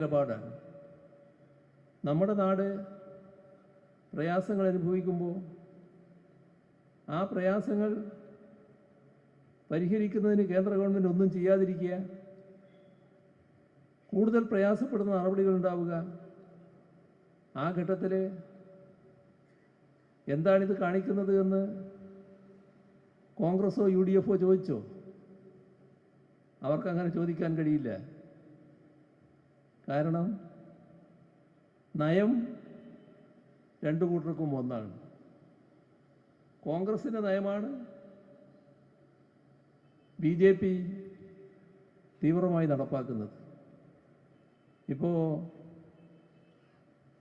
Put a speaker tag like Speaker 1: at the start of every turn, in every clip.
Speaker 1: നിലപാടാണ്. നമ്മുടെ നാട് പ്രയാസങ്ങൾ അനുഭവിക്കുമ്പോൾ ആ പ്രയാസങ്ങൾ പരിഹരിക്കുന്നതിന് കേന്ദ്ര ഗവൺമെന്റ് ഒന്നും ചെയ്യാതിരിക്കുക കൂടുതൽ പ്രയാസപ്പെടുന്ന നടപടികൾ ഉണ്ടാവുക ആ ഘട്ടത്തിൽ എന്താണിത് കാണിക്കുന്നത് എന്ന് കോൺഗ്രസോ യു ഡി എഫോ ചോദിച്ചോ? അവർക്കങ്ങനെ ചോദിക്കാൻ കഴിയില്ല. കാരണം നയം രണ്ടു കൂട്ടർക്കും ഒന്നാണ്. കോൺഗ്രസിന്റെ നയമാണ് ബി ജെ പി തീവ്രമായി നടപ്പാക്കുന്നത്. ഇപ്പോൾ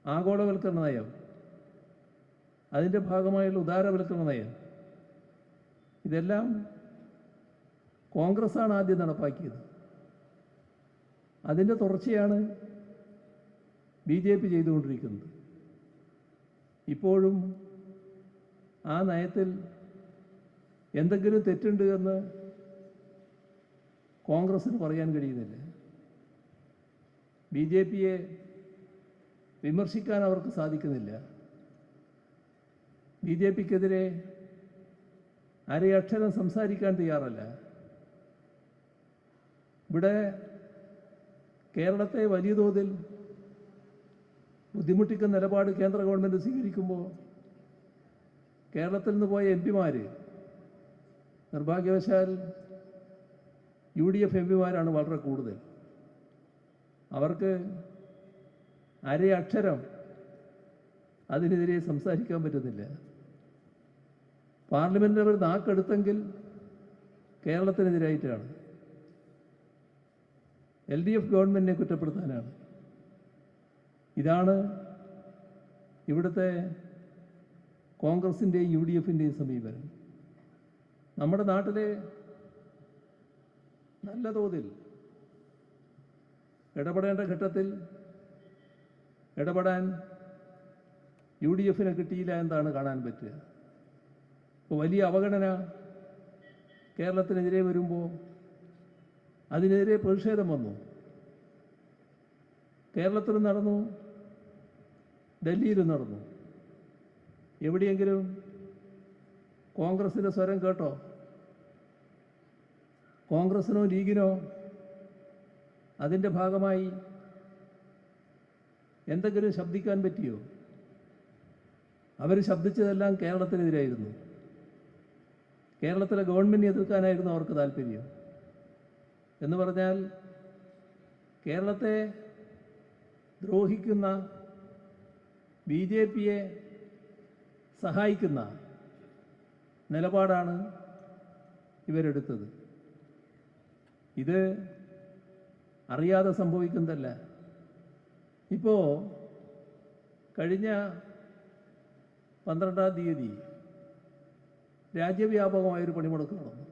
Speaker 1: ആഗോളവൽക്കരണ നയം അതിന്റെ ഭാഗമായുള്ള ഉദാരവൽക്കരണ നയം ഇതെല്ലാം കോൺഗ്രസ്സാണ് ആദ്യം നടപ്പാക്കിയത്. അതിന്റെ തുടർച്ചയാണ് ബി ജെ പി ചെയ്തുകൊണ്ടിരിക്കുന്നത്. ഇപ്പോഴും ആ നയത്തിൽ എന്തെങ്കിലും തെറ്റുണ്ട് എന്ന് കോൺഗ്രസ്സിന് പറയാൻ കഴിയുന്നില്ല. ബി ജെ പിയെ വിമർശിക്കാൻ അവർക്ക് സാധിക്കുന്നില്ല. ബി ജെ പിക്കെതിരെ അരയക്ഷരം സംസാരിക്കാൻ തയ്യാറല്ല. ഇവിടെ കേരളത്തെ വലിയ തോതിൽ ബുദ്ധിമുട്ടിക്കുന്ന നിലപാട് കേന്ദ്ര ഗവൺമെന്റ് സ്വീകരിക്കുമ്പോൾ കേരളത്തിൽ നിന്ന് പോയ എം പിമാർ നിർഭാഗ്യവശാൽ യു ഡി എഫ് എം പിമാരാണ് വളരെ കൂടുതൽ. അവർക്ക് അരയക്ഷരം അതിനെതിരെ സംസാരിക്കാൻ പറ്റുന്നില്ല. പാർലമെന്റിൽ അവർ നാക്കെടുത്തെങ്കിൽ കേരളത്തിനെതിരായിട്ടാണ്. എൽ ഡി എഫ് ഗവൺമെന്റിനെ കുറ്റപ്പെടുത്താനാണ്. ഇതാണ് ഇവിടുത്തെ കോൺഗ്രസിന്റെയും യു ഡി എഫിന്റെയും സമീപനം. നമ്മുടെ നാട്ടിലെ നല്ല തോതിൽ ഇടപെടേണ്ട ഘട്ടത്തിൽ ഇടപെടാൻ യു ഡി എഫിനെ കിട്ടിയില്ല എന്താണ് കാണാൻ പറ്റുക. വലിയ അവഗണന കേരളത്തിനെതിരെ വരുമ്പോൾ അതിനെതിരെ പ്രതിഷേധം വന്നു. കേരളത്തിലും നടന്നു. ഡൽഹിയിലും നടന്നു. എവിടെയെങ്കിലും കോൺഗ്രസിന്റെ സ്വരം കേട്ടോ? കോൺഗ്രസിനോ ലീഗിനോ? അതിന്റെ ഭാഗമായി എന്തെങ്കിലും ശബ്ദിക്കാൻ പറ്റിയോ? അവർ ശബ്ദിച്ചതെല്ലാം കേരളത്തിനെതിരായിരുന്നു. കേരളത്തിലെ ഗവൺമെന്റ് എതിർക്കാനായിരുന്നു അവർക്ക് താല്പര്യം. എന്ന് പറഞ്ഞാൽ കേരളത്തെ ദ്രോഹിക്കുന്ന ബി ജെ പിയെ സഹായിക്കുന്ന നിലപാടാണ് ഇവരെടുത്തത്. ഇത് അറിയാതെ സംഭവിക്കുന്നതല്ല. ഇപ്പോൾ കഴിഞ്ഞ പന്ത്രണ്ടാം തീയതി രാജ്യവ്യാപകമായൊരു പണിമുടക്ക് നടന്നു.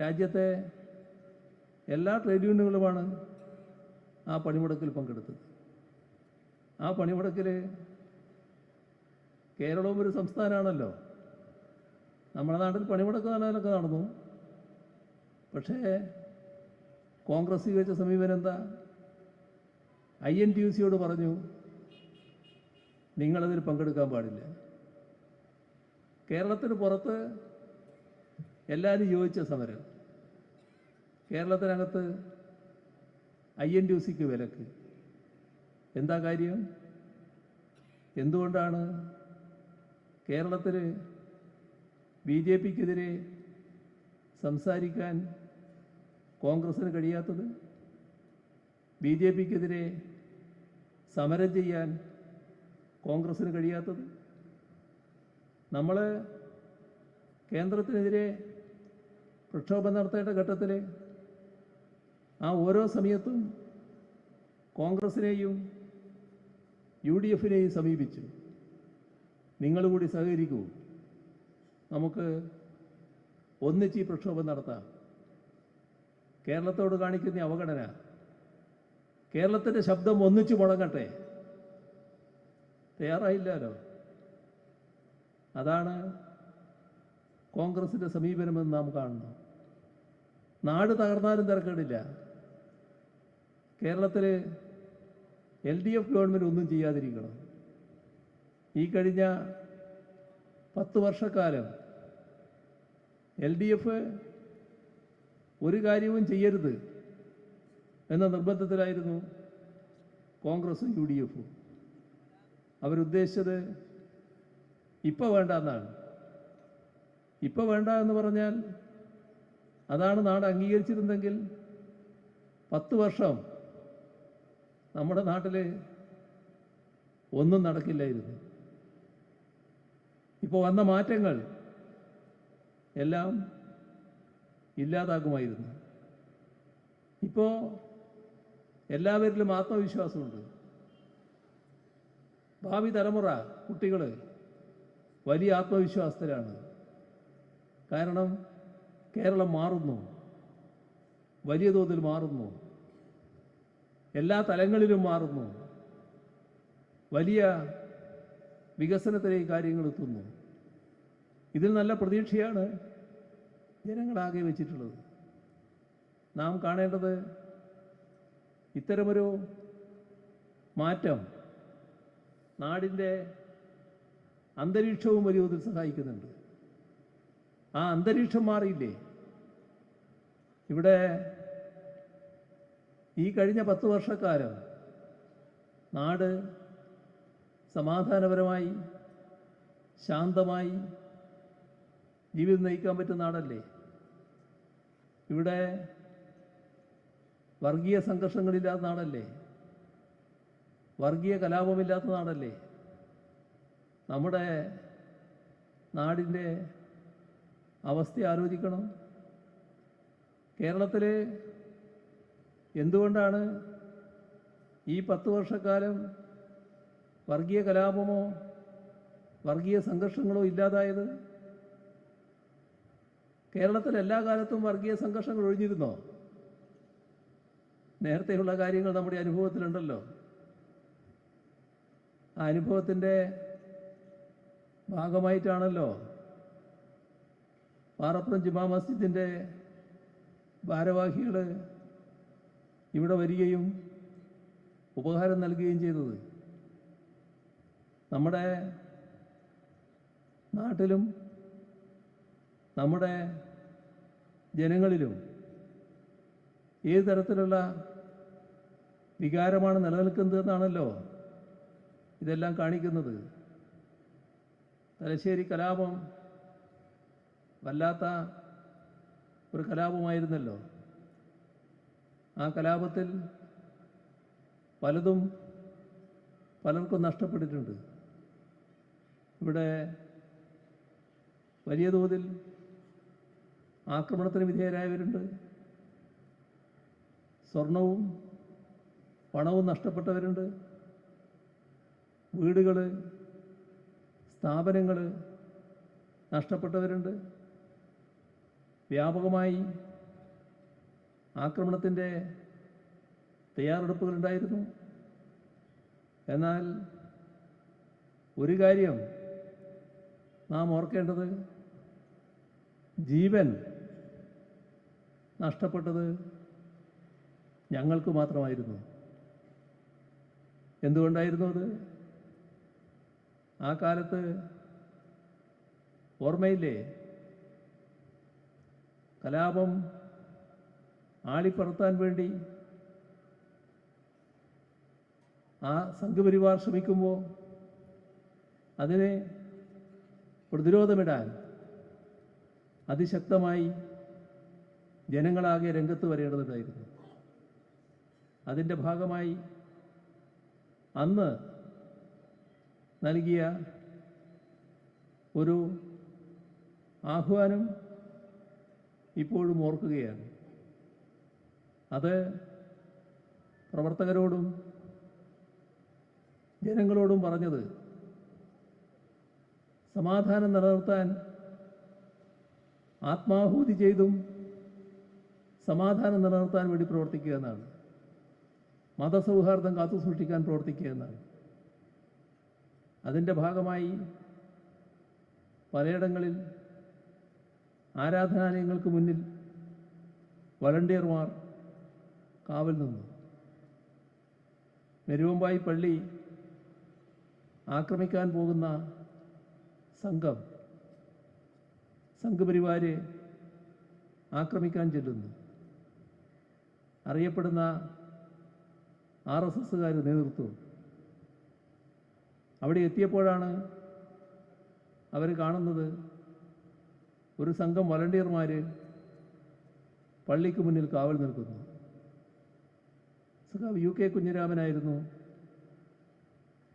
Speaker 1: രാജ്യത്തെ എല്ലാ ട്രേഡ് യൂണിയനുകളുമാണ് ആ പണിമുടക്കിൽ പങ്കെടുത്തത്. ആ പണിമുടക്കിൽ കേരളവും ഒരു സംസ്ഥാനമാണല്ലോ. നമ്മുടെ നാട്ടിൽ പണിമുടക്ക് നടന്നതിലൊക്കെ നടന്നു. പക്ഷേ കോൺഗ്രസ് സ്വീകരിച്ച സമീപനം എന്താ? ഐ എൻ ടി യു സിയോട് പറഞ്ഞു നിങ്ങളതിൽ പങ്കെടുക്കാൻ പാടില്ല. കേരളത്തിന് പുറത്ത് എല്ലാവരും യോജിച്ച സമരം. കേരളത്തിനകത്ത് ഐ എൻ ഡി സിക്ക് വിലക്ക്. എന്താ കാര്യം? എന്തുകൊണ്ടാണ് കേരളത്തിൽ ബി ജെ പിക്കെതിരെ സംസാരിക്കാൻ കോൺഗ്രസ്സിന് കഴിയാത്തത്? ബി ജെ പിക്കെതിരെ സമരം ചെയ്യാൻ കോൺഗ്രസ്സിന് കഴിയാത്തത്? നമ്മൾ കേന്ദ്രത്തിനെതിരെ പ്രക്ഷോഭം നടത്തേണ്ട ഘട്ടത്തിൽ ആ ഓരോ സമയത്തും കോൺഗ്രസിനെയും യു ഡി എഫിനെയും സമീപിച്ചു നിങ്ങൾ കൂടി സഹകരിക്കൂ. നമുക്ക് ഒന്നിച്ച് ഈ പ്രക്ഷോഭം നടത്താം. കേരളത്തോട് കാണിക്കുന്ന അവഗണന കേരളത്തിന്റെ ശബ്ദം ഒന്നിച്ചു മുടങ്ങട്ടെ തയ്യാറായില്ലല്ലോ. അതാണ് കോൺഗ്രസിന്റെ സമീപനമെന്ന് നാം കാണുന്നു. നാട് തകർന്നാലും തിരക്കേടില്ല. കേരളത്തിൽ എൽ ഡി എഫ് ഗവൺമെന്റ് ഒന്നും ചെയ്യാതിരിക്കണം. ഈ കഴിഞ്ഞ പത്ത് വർഷക്കാലം എൽ ഡി എഫ് ഒരു കാര്യവും ചെയ്യരുത് എന്ന നിർബന്ധത്തിലായിരുന്നു കോൺഗ്രസും യു ഡി എഫും. അവരുദ്ദേശിച്ചത് ഇപ്പോൾ വേണ്ട എന്നാണ്. ഇപ്പോൾ വേണ്ട എന്ന് പറഞ്ഞാൽ അതാണ് നാട് അംഗീകരിച്ചിരുന്നെങ്കിൽ പത്ത് വർഷം നമ്മുടെ നാട്ടിൽ ഒന്നും നടക്കില്ലായിരുന്നു. ഇപ്പോൾ വന്ന മാറ്റങ്ങൾ എല്ലാം ഇല്ലാതാക്കുമായിരുന്നു ഇപ്പോൾ എല്ലാവരിലും ആത്മവിശ്വാസമുണ്ട്. ഭാവി തലമുറ കുട്ടികൾ വലിയ ആത്മവിശ്വാസത്തിലാണ്. കാരണം കേരളം മാറുന്നു. വലിയ തോതിൽ മാറുന്നു. എല്ലാ തലങ്ങളിലും മാറുന്നു. വലിയ വികസനത്തിലേക്ക് കാര്യങ്ങൾ എത്തുന്നു. ഇതിൽ നല്ല പ്രതീക്ഷയാണ് ജനങ്ങളാകെ വെച്ചിട്ടുള്ളത്. നാം കാണേണ്ടത് ഇത്തരമൊരു മാറ്റം നാടിന്റെ അന്തരീക്ഷവും വലിയ തോതിൽ സഹായിക്കുന്നുണ്ട്. ആ അന്തരീക്ഷം മാറിയില്ലേ? ഇവിടെ ഈ കഴിഞ്ഞ പത്ത് വർഷക്കാലം നാട് സമാധാനപരമായി ശാന്തമായി ജീവിതം നയിക്കാൻ പറ്റുന്ന നാടല്ലേ? ഇവിടെ വർഗീയ സംഘർഷങ്ങളില്ലാത്ത നാടല്ലേ? വർഗീയ കലാപമില്ലാത്ത നാടല്ലേ? നമ്മുടെ നാടിന്റെ അവസ്ഥ ആലോചിക്കണം. കേരളത്തിൽ എന്തുകൊണ്ടാണ് ഈ പത്ത് വർഷക്കാലം വർഗീയ കലാപമോ വർഗീയ സംഘർഷങ്ങളോ ഇല്ലാതായത്? കേരളത്തിൽ എല്ലാ കാലത്തും വർഗീയ സംഘർഷങ്ങൾ ഒഴിഞ്ഞിരുന്നോ? നേരത്തെയുള്ള കാര്യങ്ങൾ നമ്മുടെ അനുഭവത്തിലുണ്ടല്ലോ. ആ അനുഭവത്തിന്റെ ഭാഗമായിട്ടാണല്ലോ പാറപ്പുറം ജുമാ മസ്ജിദിന്റെ ഭാരവാഹികൾ ഇവിടെ വരികയും ഉപകാരം നൽകുകയും ചെയ്തത്. നമ്മുടെ നാട്ടിലും നമ്മുടെ ജനങ്ങളിലും ഏത് തരത്തിലുള്ള വികാരമാണ് നിലനിൽക്കുന്നതെന്നാണല്ലോ ഇതെല്ലാം കാണിക്കുന്നത്. തലശ്ശേരി കലാപം വല്ലാത്ത ഒരു കലാപമായിരുന്നല്ലോ. ആ കലാപത്തിൽ പലതും പലർക്കും നഷ്ടപ്പെട്ടിട്ടുണ്ട്. ഇവിടെ വലിയ തോതിൽ ആക്രമണത്തിന് വിധേയരായവരുണ്ട്. സ്വർണവും പണവും നഷ്ടപ്പെട്ടവരുണ്ട്. വീടുകൾ സ്ഥാപനങ്ങൾ നഷ്ടപ്പെട്ടവരുണ്ട്. വ്യാപകമായി ആക്രമണത്തിന്റെ തയ്യാറെടുപ്പുകളുണ്ടായിരുന്നു എന്നാൽ ഒരു കാര്യം നാം ഓർക്കേണ്ടത് ജീവൻ നഷ്ടപ്പെട്ടത് ഞങ്ങൾക്ക് മാത്രമായിരുന്നു. എന്തുകൊണ്ടായിരുന്നു അത്? ആ കാലത്ത് ഓർമ്മയില്ലേ? കലാപം ആളിപ്പറത്താൻ വേണ്ടി ആ സംഘപരിവാർ ശ്രമിക്കുമ്പോൾ അതിനെ പ്രതിരോധമിടാൻ അതിശക്തമായി ജനങ്ങളാകെ രംഗത്ത് വരേണ്ടതുണ്ടായിരുന്നു. അതിന്റെ ഭാഗമായി അന്ന് നൽകിയ ഒരു ആഹ്വാനം ഇപ്പോഴും ഓർക്കുകയാണ്. അത് പ്രവർത്തകരോടും ജനങ്ങളോടും പറഞ്ഞത് സമാധാനം നിലനിർത്താൻ ആത്മാഹൂതി ചെയ്തും സമാധാനം നിലനിർത്താൻ വേണ്ടി പ്രവർത്തിക്കുക എന്നാണ്. മതസൗഹാർദ്ദം കാത്തു സൂക്ഷിക്കാൻ പ്രവർത്തിക്കുക എന്നാണ്. അതിന്റെ ഭാഗമായി പലയിടങ്ങളിൽ ആരാധനാലയങ്ങൾക്ക് മുന്നിൽ വളണ്ടിയർമാർ കാവൽ നിന്നു. മെരുവമ്പായി പള്ളി ആക്രമിക്കാൻ പോകുന്ന സംഘം സംഘപരിവാരെ ആക്രമിക്കാൻ ചെല്ലുന്നു. അറിയപ്പെടുന്ന ആർ എസ് എസ്സുകാർ നേതൃത്വം. അവിടെ എത്തിയപ്പോഴാണ് അവർ കാണുന്നത് ഒരു സംഘം വളണ്ടിയർമാർ പള്ളിക്ക് മുന്നിൽ കാവൽ നിൽക്കുന്നു. സഖാവ് യു കെ കുഞ്ഞിരാമനായിരുന്നു.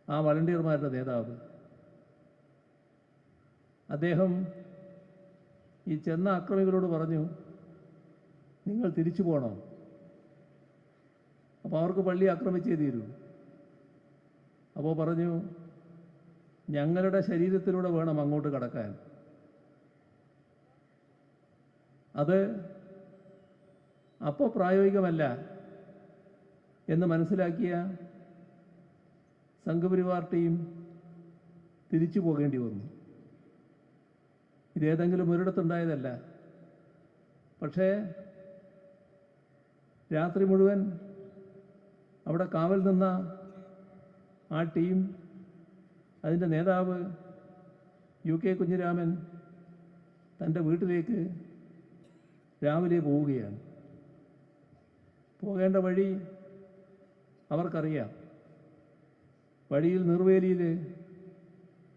Speaker 1: ആ വളണ്ടിയർമാരുടെ നേതാവ്. അദ്ദേഹം ഈ ചെന്ന അക്രമികളോട് പറഞ്ഞു നിങ്ങൾ തിരിച്ചു പോകണം? അപ്പോൾ അവർക്ക് പള്ളി ആക്രമിച്ചേ തീരൂ. അപ്പോൾ പറഞ്ഞു ഞങ്ങളുടെ ശരീരത്തിലൂടെ വേണം അങ്ങോട്ട് കടക്കാൻ. അത് അപ്പോൾ പ്രായോഗികമല്ല. എന്ന് മനസ്സിലാക്കിയ സംഘപരിവാർ ടീം തിരിച്ചു പോകേണ്ടി വന്നു. ഇതേതെങ്കിലും ഒരിടത്തുണ്ടായതല്ല. പക്ഷേ രാത്രി മുഴുവൻ അവിടെ കാവൽ നിന്ന ആ ടീം അതിന്റെ നേതാവ് യു കെ കുഞ്ഞിരാമൻ തന്റെ വീട്ടിലേക്ക് രാവിലെ പോവുകയാണ്. പോകേണ്ട വഴി അവർക്കറിയാം. വഴിയിൽ നിർവേലിയിൽ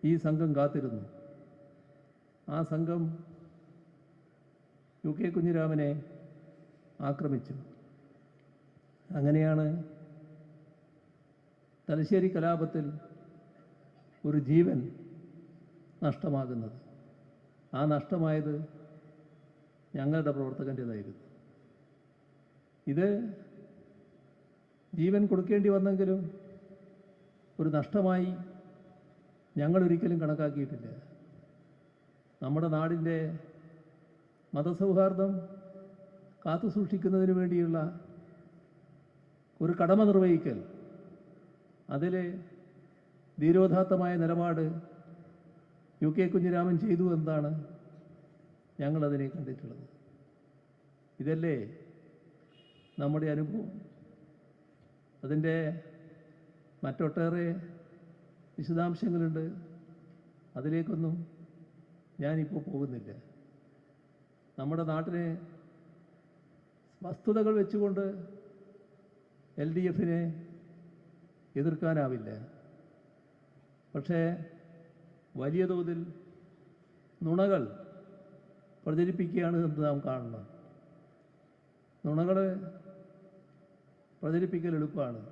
Speaker 1: ഈ സംഘം കാത്തിരുന്നു. ആ സംഘം യു കെ കുഞ്ഞിരാമനെ ആക്രമിച്ചു. അങ്ങനെയാണ് തലശ്ശേരി കലാപത്തിൽ ഒരു ജീവൻ നഷ്ടമാകുന്നത്. ആ നഷ്ടമായത് ഞങ്ങളുടെ പ്രവർത്തകന്റേതായിരുന്നു ഇത് ജീവൻ കൊടുക്കേണ്ടി വന്നെങ്കിലും ഒരു നഷ്ടമായി ഞങ്ങളൊരിക്കലും കണക്കാക്കിയിട്ടില്ല. നമ്മുടെ നാടിന്റെ മതസൗഹാർദ്ദം കാത്തു സൂക്ഷിക്കുന്നതിന് വേണ്ടിയുള്ള ഒരു കടമ നിർവഹിക്കൽ അതിൽ ധീരോദാത്തമായ നിലപാട് യു കെ കുഞ്ഞിരാമൻ ചെയ്തു എന്നാണ് ഞങ്ങളതിനെ കണ്ടിട്ടുള്ളത്. ഇതല്ലേ നമ്മുടെ അനുഭവം? അതിന്റെ മറ്റൊട്ടേറെ വിശദാംശങ്ങളുണ്ട്. അതിലേക്കൊന്നും ഞാനിപ്പോൾ പോകുന്നില്ല. നമ്മുടെ നാട്ടിനെ വസ്തുതകൾ വെച്ചുകൊണ്ട് എൽ ഡി എഫിനെ എതിർക്കാനാവില്ല. പക്ഷേ വലിയ തോതിൽ നുണകൾ പ്രചരിപ്പിക്കുകയാണ് എന്ന് നാം കാണണം. നുണകൾ പ്രചരിപ്പിക്കൽ എളുപ്പമാണ്.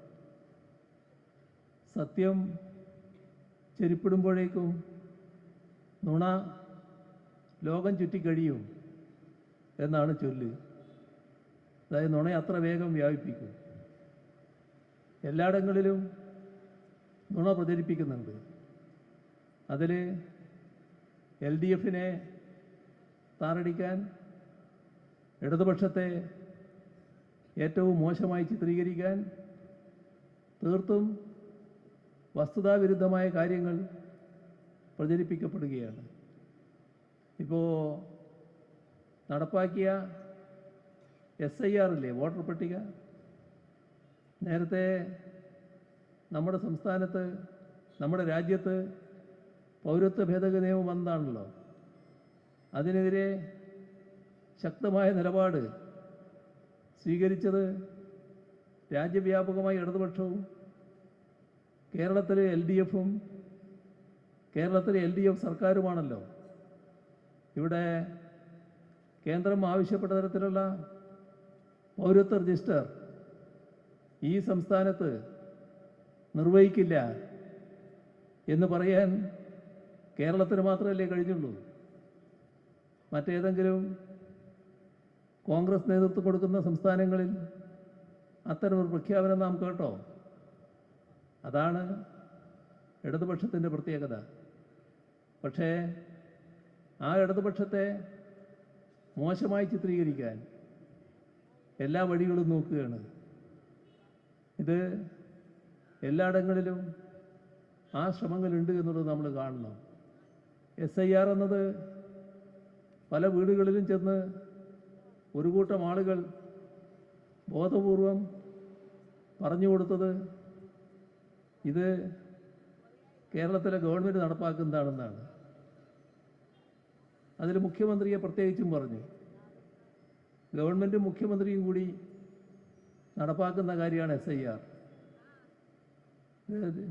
Speaker 1: സത്യം ചെരിപ്പിടുമ്പോഴേക്കും നുണ ലോകം ചുറ്റിക്കഴിയും എന്നാണ് ചൊല്ല്. അതായത് നുണ അത്ര വേഗം വ്യാപിപ്പിക്കും. എല്ലായിടങ്ങളിലും നുണ പ്രചരിപ്പിക്കുന്നുണ്ട്. അതിൽ എൽ ഡി എഫിനെ താറടിക്കാൻ ഇടതുപക്ഷത്തെ ഏറ്റവും മോശമായി ചിത്രീകരിക്കാൻ തീർത്തും വസ്തുതാവിരുദ്ധമായ കാര്യങ്ങൾ പ്രചരിപ്പിക്കപ്പെടുകയാണ്. ഇപ്പോൾ നടപ്പാക്കിയ എസ് ഐ ആർ ഇല്ലേ വോട്ടർ പട്ടിക? നേരത്തെ നമ്മുടെ സംസ്ഥാനത്ത് നമ്മുടെ രാജ്യത്ത് പൗരത്വ ഭേദഗതി നിയമം വന്നതാണല്ലോ. അതിനെതിരെ ശക്തമായ നിലപാട് സ്വീകരിച്ചത് രാജ്യവ്യാപകമായി ഇടതുപക്ഷവും കേരളത്തിലെ എൽ ഡി എഫും കേരളത്തിലെ എൽ ഡി എഫ് സർക്കാരുമാണല്ലോ. ഇവിടെ കേന്ദ്രം ആവശ്യപ്പെട്ട തരത്തിലുള്ള പൗരത്വ രജിസ്റ്റർ ഈ സംസ്ഥാനത്ത് നിർവഹിക്കില്ല എന്ന് പറയാൻ കേരളത്തിന് മാത്രമല്ലേ കഴിഞ്ഞുള്ളൂ. മറ്റേതെങ്കിലും കോൺഗ്രസ് നേതൃത്വം കൊടുക്കുന്ന സംസ്ഥാനങ്ങളിൽ അത്തരമൊരു പ്രഖ്യാപനം നാം കേട്ടോ? അതാണ് ഇടതുപക്ഷത്തിന്റെ പ്രത്യേകത. പക്ഷേ ആ ഇടതുപക്ഷത്തെ മോശമായി ചിത്രീകരിക്കാൻ എല്ലാ വഴികളും നോക്കുകയാണ്. ഇത് എല്ലായിടങ്ങളിലും ആ ശ്രമങ്ങളുണ്ട് എന്നുള്ളത് നമ്മൾ കാണണം. എസ് ഐ ആർ എന്നത് പല വീടുകളിലും ചെന്ന് ഒരു കൂട്ടം ആളുകൾ ബോധപൂർവം പറഞ്ഞു കൊടുത്തത് ഇത് കേരളത്തിലെ ഗവൺമെന്റ് നടപ്പാക്കുന്നതാണെന്നാണ്. അതിൽ മുഖ്യമന്ത്രിയെ പ്രത്യേകിച്ചും പറഞ്ഞു. ഗവൺമെന്റും മുഖ്യമന്ത്രിയും കൂടി നടപ്പാക്കുന്ന കാര്യമാണ് എസ് ഐ ആർ.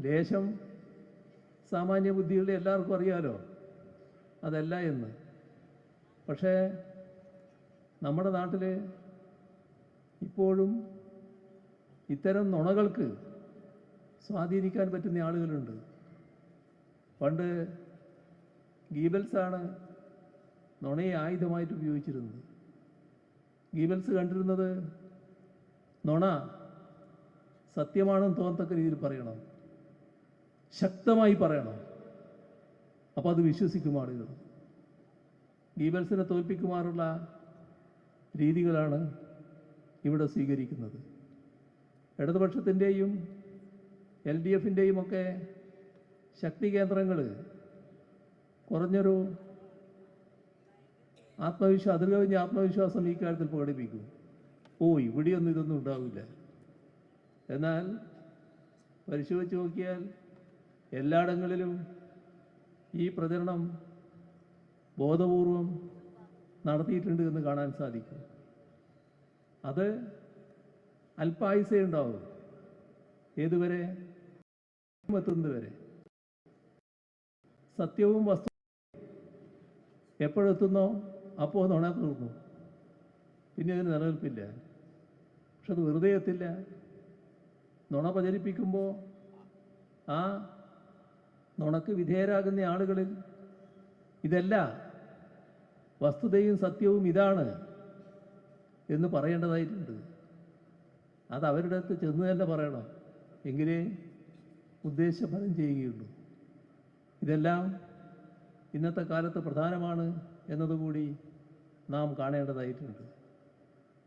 Speaker 1: ലേശം സാമാന്യ ബുദ്ധിയുള്ള എല്ലാവർക്കും അറിയാലോ? അതല്ല എന്ന്. പക്ഷേ നമ്മുടെ നാട്ടിൽ ഇപ്പോഴും ഇത്തരം നുണകൾക്ക് സ്വാധീനിക്കാൻ പറ്റുന്ന ആളുകളുണ്ട്. പണ്ട് ഗീബൽസാണ് നുണയെ ആയുധമായിട്ട് ഉപയോഗിച്ചിരുന്നത്. ഗീബൽസ് കണ്ടിരുന്നത് നുണ സത്യമാണെന്ന് തോന്നത്തക്ക രീതിയിൽ പറയണം. ശക്തമായി പറയണം. അപ്പോൾ അത് വിശ്വസിക്കും ആളുകൾ. ഗീബൽസിനെ തോൽപ്പിക്കുമാറുള്ള രീതികളാണ് ഇവിടെ സ്വീകരിക്കുന്നത്. ഇടതുപക്ഷത്തിന്റെയും എൽ ഡി എഫിന്റെയും ഒക്കെ ശക്തി കേന്ദ്രങ്ങൾ കുറഞ്ഞൊരു ആത്മവിശ്വാസം അതിൽ കവിഞ്ഞ ആത്മവിശ്വാസം ഈ കാര്യത്തിൽ പ്രകടിപ്പിക്കും. ഓ ഇവിടെയൊന്നും ഇതൊന്നും ഉണ്ടാവില്ല. എന്നാൽ പരിശോധിച്ച് നോക്കിയാൽ എല്ലായിടങ്ങളിലും ഈ പ്രചരണം ബോധപൂർവം നടത്തിയിട്ടുണ്ട് എന്ന് കാണാൻ സാധിക്കും. അത് അല്പായുസേ ഉണ്ടാവും ഏതുവരെ? എത്തുന്നതുവരെ സത്യവും വസ്തു എപ്പോഴെത്തുന്നോ അപ്പോൾ നുണ തീർന്നു പിന്നെ അതിന് നിലനിൽപ്പില്ല. പക്ഷെ അത് വെറുതെ എത്തില്ല. നുണ പ്രചരിപ്പിക്കുമ്പോൾ ആ നുണക്ക് വിധേയരാകുന്ന ആളുകളിൽ ഇതല്ല വസ്തുതയും സത്യവും ഇതാണ് എന്ന് പറയേണ്ടതായിട്ടുണ്ട്. അത് അവരുടെ അടുത്ത് ചെന്ന് തന്നെ പറയണം. എങ്കിലേ ഉദ്ദേശഫലം ചെയ്യുകയുള്ളൂ. ഇതെല്ലാം ഇന്നത്തെ കാലത്ത് പ്രധാനമാണ് എന്നതുകൂടി നാം കാണേണ്ടതായിട്ടുണ്ട്.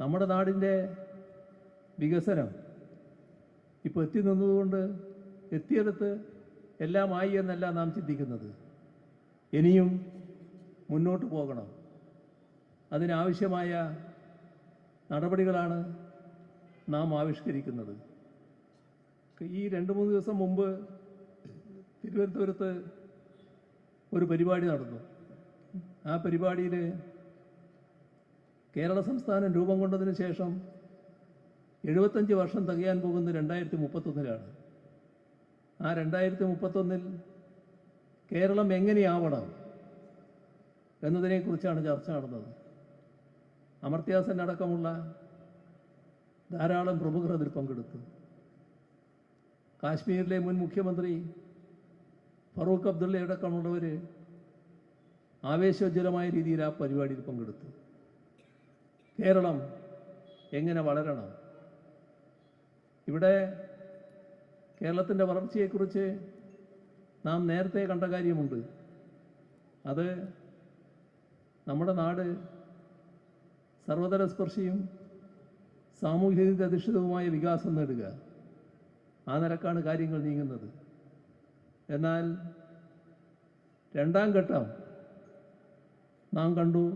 Speaker 1: നമ്മുടെ നാടിന്റെ വികസനം ഇപ്പോൾ എത്തി നിന്നതുകൊണ്ട് എത്തിയെടുത്ത് എല്ലാമായി എന്നല്ല നാം ചിന്തിക്കുന്നത്. ഇനിയും മുന്നോട്ട് പോകണം. അതിനാവശ്യമായ നടപടികളാണ് നാം ആവിഷ്കരിക്കുന്നത്. ഈ രണ്ട് മൂന്ന് ദിവസം മുമ്പ് തിരുവനന്തപുരത്ത് ഒരു പരിപാടി നടന്നു. ആ പരിപാടിയിൽ കേരള സംസ്ഥാനം രൂപം കൊണ്ടതിന് ശേഷം എഴുപത്തഞ്ച് വർഷം തികയാൻ പോകുന്ന രണ്ടായിരത്തി മുപ്പത്തൊന്നിലാണ് ആ രണ്ടായിരത്തി മുപ്പത്തൊന്നിൽ കേരളം എങ്ങനെയാവണം എന്നതിനെക്കുറിച്ചാണ് ചർച്ച നടന്നത്. അമർത്യാസൻ അടക്കമുള്ള ധാരാളം പ്രമുഖർ അതിൽ പങ്കെടുത്തു. കാശ്മീരിലെ മുൻ മുഖ്യമന്ത്രി ഫറൂഖ് അബ്ദുള്ള അടക്കമുള്ളവർ ആവേശോജ്വലമായ രീതിയിൽ ആ പരിപാടിയിൽ പങ്കെടുത്തു. കേരളം എങ്ങനെ വളരണം? ഇവിടെ കേരളത്തിന്റെ വളർച്ചയെക്കുറിച്ച് നാം നേരത്തെ കണ്ട കാര്യമുണ്ട്. അത് നമ്മുടെ നാട് സർവതല സ്പർശിയും സാമൂഹിക അധിഷ്ഠിതവുമായ വികാസം നേടുക. ആ നിലക്കാണ് കാര്യങ്ങൾ നീങ്ങുന്നത്. എന്നാൽ രണ്ടാം ഘട്ടം നാം കണ്ടു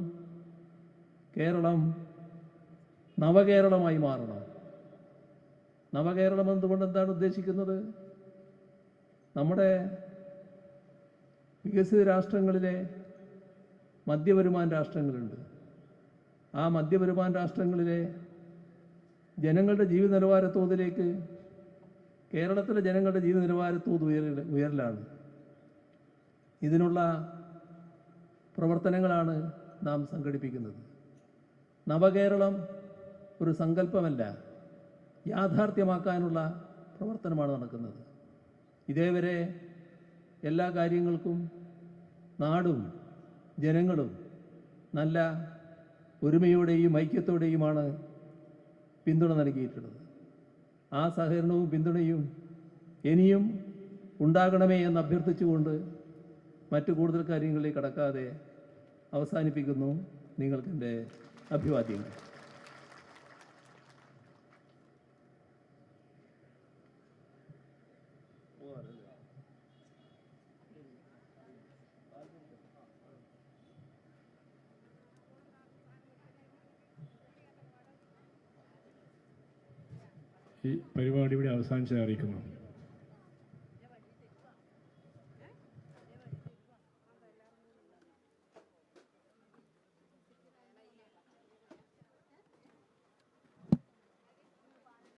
Speaker 1: കേരളം നവകേരളമായി മാറണം. നവകേരളം എന്തുകൊണ്ട് എന്താണ് ഉദ്ദേശിക്കുന്നത്? നമ്മുടെ വികസിത രാഷ്ട്രങ്ങളിലെ മധ്യവരുമാൻ രാഷ്ട്രങ്ങളുണ്ട്. ആ മധ്യവരുമാന രാഷ്ട്രങ്ങളിലെ ജനങ്ങളുടെ ജീവിത നിലവാര തോതിലേക്ക് കേരളത്തിലെ ജനങ്ങളുടെ ജീവിത നിലവാര തോത് ഉയരലാണ്. ഇതിനുള്ള പ്രവർത്തനങ്ങളാണ് നാം സംഘടിപ്പിക്കുന്നത്. നവകേരളം ഒരു സങ്കല്പമല്ല യാഥാർത്ഥ്യമാക്കാനുള്ള പ്രവർത്തനമാണ് നടക്കുന്നത്. ഇതേവരെ എല്ലാ കാര്യങ്ങൾക്കും നാടും ജനങ്ങളും നല്ല ഒരുമയോടെയും ഐക്യത്തോടെയുമാണ് പിന്തുണ നൽകിയിട്ടുള്ളത്. ആ സഹകരണവും പിന്തുണയും ഇനിയും ഉണ്ടാകണമേ എന്ന് അഭ്യർത്ഥിച്ചുകൊണ്ട് മറ്റു കൂടുതൽ കാര്യങ്ങളിലേക്ക് കടക്കാതെ അവസാനിപ്പിക്കുന്നു. നിങ്ങൾക്കെന്റെ അഭിവാദ്യങ്ങൾ.
Speaker 2: പരിപാടി ഇവിടെ അവസാനിച്ച് അറിയിക്കുന്നു.